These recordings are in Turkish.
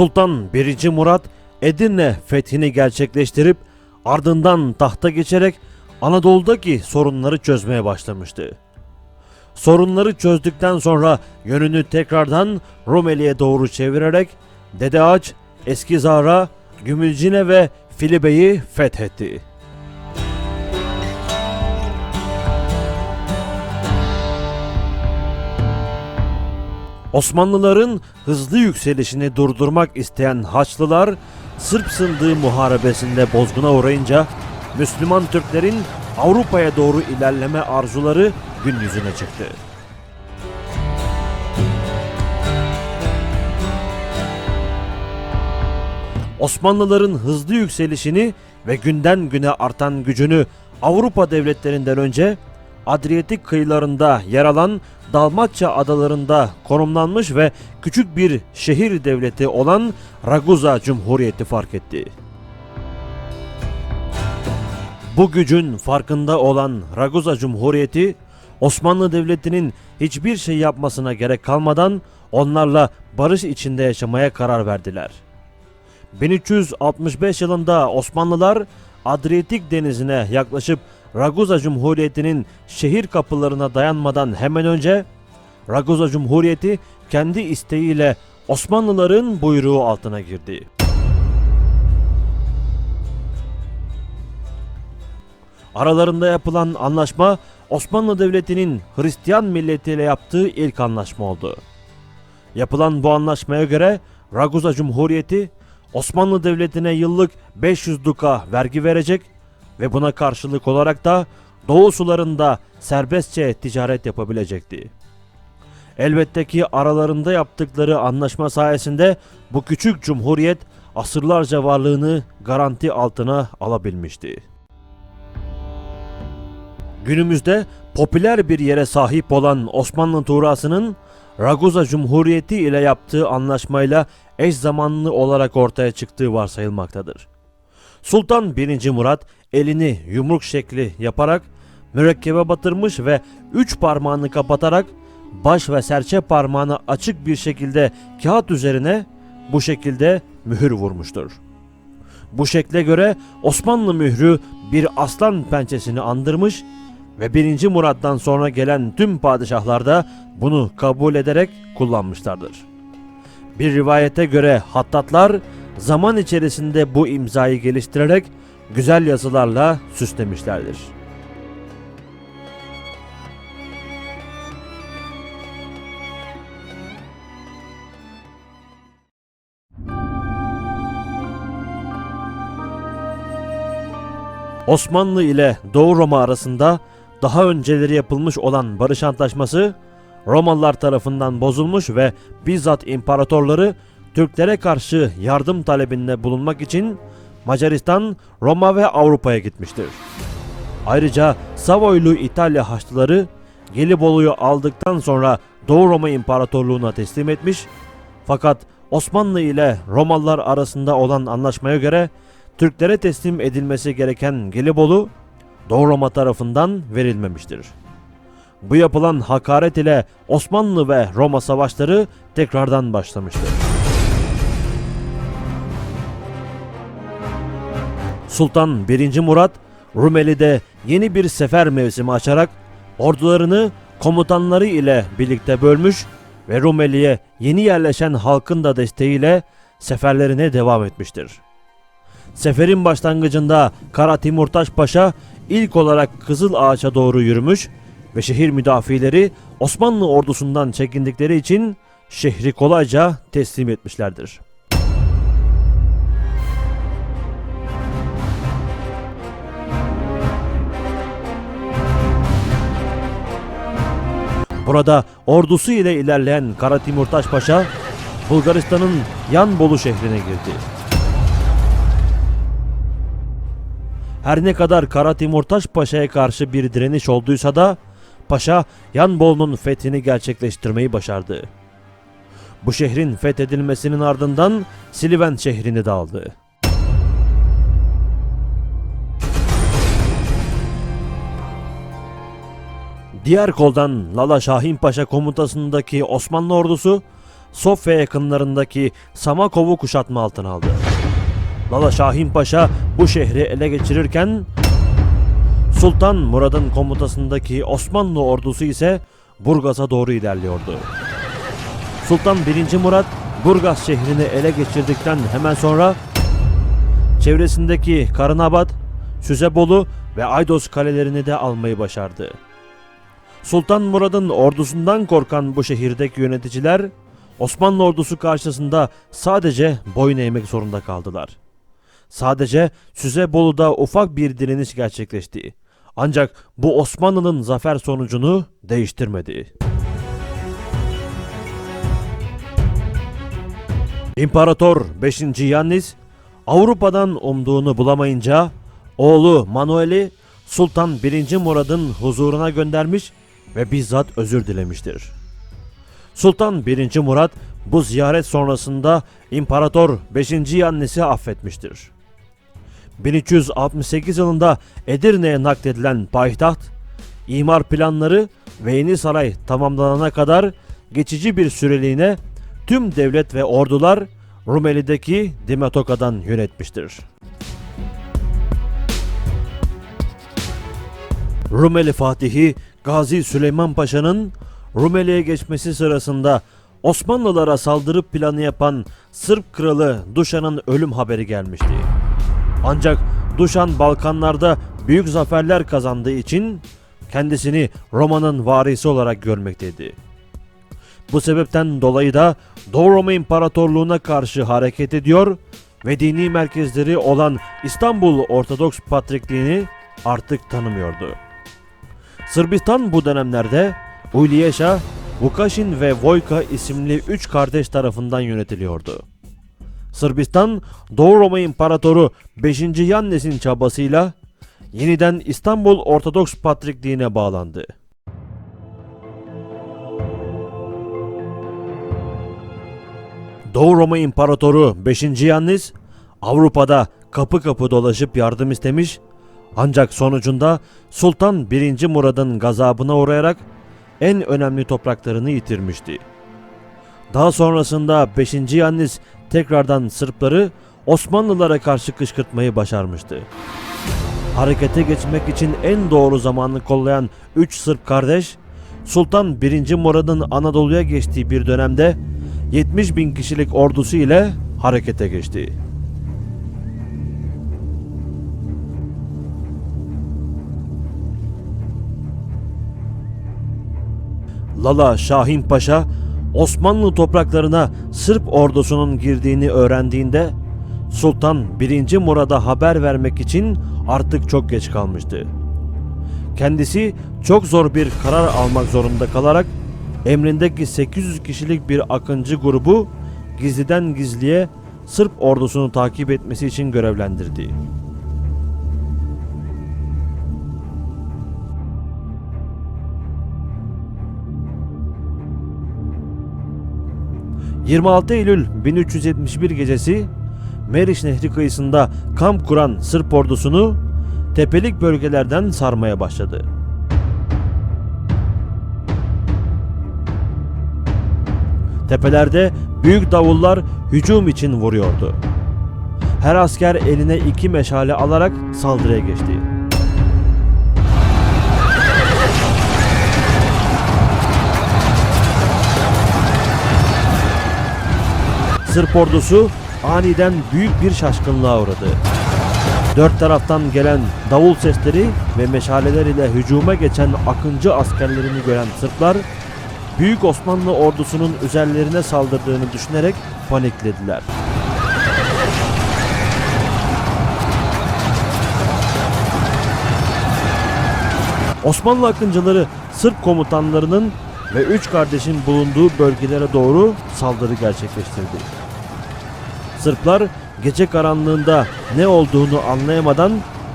Sultan 1. Murat Edirne fethini gerçekleştirip ardından tahta geçerek Anadolu'daki sorunları çözmeye başlamıştı. Sorunları çözdükten sonra yönünü tekrardan Rumeli'ye doğru çevirerek Dede Ağaç, Eskizar'a, Gümülcine ve Filibe'yi fethetti. Osmanlıların hızlı yükselişini durdurmak isteyen Haçlılar Sırp sındığı muharebesinde bozguna uğrayınca Müslüman Türklerin Avrupa'ya doğru ilerleme arzuları gün yüzüne çıktı. Osmanlıların hızlı yükselişini ve günden güne artan gücünü Avrupa devletlerinden önce Adriyatik kıyılarında yer alan Dalmatça adalarında konumlanmış ve küçük bir şehir devleti olan Raguza Cumhuriyeti fark etti. Bu gücün farkında olan Raguza Cumhuriyeti Osmanlı Devleti'nin hiçbir şey yapmasına gerek kalmadan onlarla barış içinde yaşamaya karar verdiler. 1365 yılında Osmanlılar Adriyatik denizine yaklaşıp Raguza Cumhuriyeti'nin şehir kapılarına dayanmadan hemen önce Raguza Cumhuriyeti kendi isteğiyle Osmanlıların buyruğu altına girdi. Aralarında yapılan anlaşma Osmanlı Devleti'nin Hristiyan milletiyle yaptığı ilk anlaşma oldu. Yapılan bu anlaşmaya göre Raguza Cumhuriyeti Osmanlı Devleti'ne yıllık 500 duka vergi verecek ve buna karşılık olarak da Doğu sularında serbestçe ticaret yapabilecekti. Elbette ki aralarında yaptıkları anlaşma sayesinde bu küçük cumhuriyet asırlarca varlığını garanti altına alabilmişti. Günümüzde popüler bir yere sahip olan Osmanlı Tuğrası'nın Raguza Cumhuriyeti ile yaptığı anlaşmayla eş zamanlı olarak ortaya çıktığı varsayılmaktadır. Sultan 1. Murat elini yumruk şekli yaparak mürekkebe batırmış ve üç parmağını kapatarak baş ve serçe parmağını açık bir şekilde kağıt üzerine bu şekilde mühür vurmuştur. Bu şekle göre Osmanlı mührü bir aslan pençesini andırmış ve 1. Murat'tan sonra gelen tüm padişahlar da bunu kabul ederek kullanmışlardır. Bir rivayete göre hattatlar zaman içerisinde bu imzayı geliştirerek güzel yazılarla süslemişlerdir. Osmanlı ile Doğu Roma arasında daha önceleri yapılmış olan barış antlaşması Romalılar tarafından bozulmuş ve bizzat imparatorları Türklere karşı yardım talebinde bulunmak için Macaristan, Roma ve Avrupa'ya gitmiştir. Ayrıca Savoylu İtalya Haçlıları Gelibolu'yu aldıktan sonra Doğu Roma İmparatorluğu'na teslim etmiş fakat Osmanlı ile Romalılar arasında olan anlaşmaya göre Türklere teslim edilmesi gereken Gelibolu Doğu Roma tarafından verilmemiştir. Bu yapılan hakaret ile Osmanlı ve Roma savaşları tekrardan başlamıştır. Sultan 1. Murat Rumeli'de yeni bir sefer mevsimi açarak ordularını komutanları ile birlikte bölmüş ve Rumeli'ye yeni yerleşen halkın da desteğiyle seferlerine devam etmiştir. Seferin başlangıcında Kara Timurtaş Paşa ilk olarak Kızıl Ağaç'a doğru yürümüş ve şehir müdafileri Osmanlı ordusundan çekindikleri için şehri kolayca teslim etmişlerdir. Burada ordusu ile ilerleyen Kara Timurtaş Paşa Bulgaristan'ın Yanbolu şehrine girdi. Her ne kadar Kara Timurtaş Paşa'ya karşı bir direniş olduysa da Paşa Yanbolu'nun fethini gerçekleştirmeyi başardı. Bu şehrin fethedilmesinin ardından Siliven şehrini de aldı. Diğer koldan Lala Şahin Paşa komutasındaki Osmanlı ordusu Sofya yakınlarındaki Samakov'u kuşatma altına aldı. Lala Şahin Paşa bu şehri ele geçirirken Sultan Murad'ın komutasındaki Osmanlı ordusu ise Burgaz'a doğru ilerliyordu. Sultan 1. Murat Burgaz şehrini ele geçirdikten hemen sonra çevresindeki Karınabat, Süzebolu ve Aydos kalelerini de almayı başardı. Sultan Murad'ın ordusundan korkan bu şehirdeki yöneticiler Osmanlı ordusu karşısında sadece boyun eğmek zorunda kaldılar. Sadece Süzebolu'da ufak bir direniş gerçekleşti. Ancak bu Osmanlı'nın zafer sonucunu değiştirmedi. İmparator 5. Yannis Avrupa'dan umduğunu bulamayınca oğlu Manuel'i Sultan 1. Murad'ın huzuruna göndermiş ve bizzat özür dilemiştir. Sultan 1. Murat bu ziyaret sonrasında İmparator 5. Yannis'i affetmiştir. 1368 yılında Edirne'ye nakledilen payitaht, imar planları ve yeni saray tamamlanana kadar geçici bir süreliğine tüm devlet ve ordular Rumeli'deki Dimetoka'dan yönetmiştir. Rumeli Fatihi Gazi Süleyman Paşa'nın Rumeli'ye geçmesi sırasında Osmanlılara saldırıp planı yapan Sırp kralı Duşan'ın ölüm haberi gelmişti. Ancak Duşan Balkanlarda büyük zaferler kazandığı için kendisini Roma'nın varisi olarak görmekteydi. Bu sebepten dolayı da Doğu Roma İmparatorluğu'na karşı hareket ediyor ve dini merkezleri olan İstanbul Ortodoks Patrikliğini artık tanımıyordu. Sırbistan bu dönemlerde Ulyeşa, Vukaşin ve Vojka isimli üç kardeş tarafından yönetiliyordu. Sırbistan, Doğu Roma İmparatoru 5. Yannes'in çabasıyla yeniden İstanbul Ortodoks Patrikliğine bağlandı. Doğu Roma İmparatoru 5. Yannis Avrupa'da kapı kapı dolaşıp yardım istemiş ancak sonucunda Sultan 1. Murad'ın gazabına uğrayarak en önemli topraklarını yitirmişti. Daha sonrasında 5. Yannis tekrardan Sırpları Osmanlılara karşı kışkırtmayı başarmıştı. Harekete geçmek için en doğru zamanı kollayan 3 Sırp kardeş, Sultan 1. Murad'ın Anadolu'ya geçtiği bir dönemde 70 bin kişilik ordusu ile harekete geçti. Lala Şahin Paşa Osmanlı topraklarına Sırp ordusunun girdiğini öğrendiğinde Sultan 1. Murad'a haber vermek için artık çok geç kalmıştı. Kendisi çok zor bir karar almak zorunda kalarak emrindeki 800 kişilik bir akıncı grubu gizliden gizliye Sırp ordusunu takip etmesi için görevlendirdi. ...26 Eylül 1371 gecesi... ...Meriç Nehri kıyısında kamp kuran Sırp ordusunu... ...tepelik bölgelerden sarmaya başladı. Tepelerde büyük davullar hücum için vuruyordu. Her asker eline iki meşale alarak saldırıya geçti. Sırp ordusu aniden büyük bir şaşkınlığa uğradı. Dört taraftan gelen davul sesleri ve meşaleler ile hücuma geçen akıncı askerlerini gören Sırplar Büyük Osmanlı ordusunun üzerlerine saldırdığını düşünerek paniklediler. Osmanlı akıncıları Sırp komutanlarının ve üç kardeşin bulunduğu bölgelere doğru saldırı gerçekleştirdi. Sırplar gece karanlığında ne olduğunu anlayamadan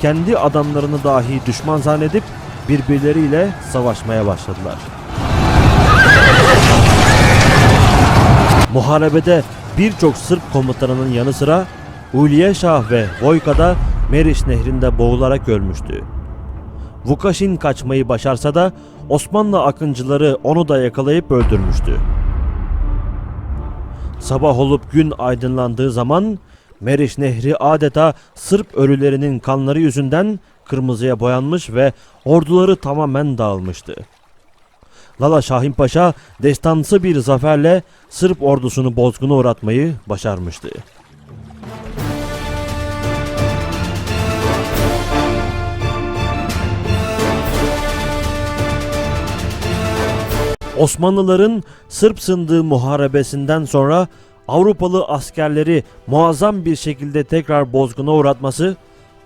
kendi adamlarını dahi düşman zannedip birbirleriyle savaşmaya başladılar. Muharebede birçok Sırp komutanının yanı sıra Ulyeşah ve Vojka'da Meriç nehrinde boğularak ölmüştü. Vukaşin kaçmayı başarsa da Osmanlı akıncıları onu da yakalayıp öldürmüştü. Sabah olup gün aydınlandığı zaman Meriç Nehri adeta Sırp ölülerinin kanları yüzünden kırmızıya boyanmış ve orduları tamamen dağılmıştı. Lala Şahin Paşa destansı bir zaferle Sırp ordusunu bozguna uğratmayı başarmıştı. Osmanlıların Sırp sındığı muharebesinden sonra Avrupalı askerleri muazzam bir şekilde tekrar bozguna uğratması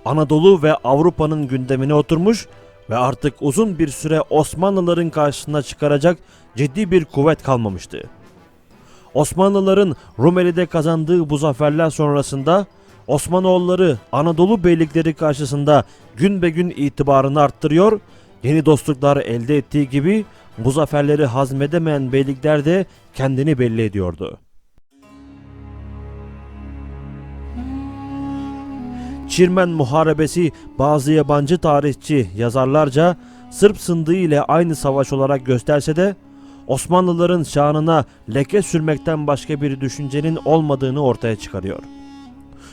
Anadolu ve Avrupa'nın gündemine oturmuş ve artık uzun bir süre Osmanlıların karşısına çıkaracak ciddi bir kuvvet kalmamıştı. Osmanlıların Rumeli'de kazandığı bu zaferler sonrasında Osmanoğulları Anadolu beylikleri karşısında gün be gün itibarını arttırıyor, yeni dostluklar elde ettiği gibi bu zaferleri hazmedemeyen beylikler de kendini belli ediyordu. Çirmen Muharebesi bazı yabancı tarihçi yazarlarca Sırp sındığı ile aynı savaş olarak gösterse de Osmanlıların şanına leke sürmekten başka bir düşüncenin olmadığını ortaya çıkarıyor.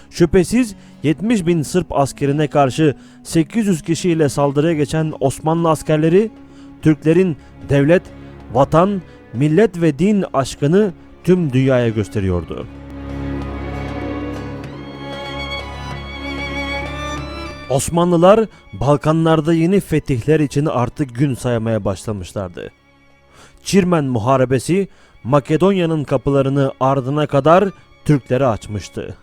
Şüphesiz 70 bin Sırp askerine karşı 800 kişiyle saldırıya geçen Osmanlı askerleri Türklerin devlet, vatan, millet ve din aşkını tüm dünyaya gösteriyordu. Osmanlılar Balkanlarda yeni fetihler için artık gün saymaya başlamışlardı. Çirmen Muharebesi Makedonya'nın kapılarını ardına kadar Türklere açmıştı.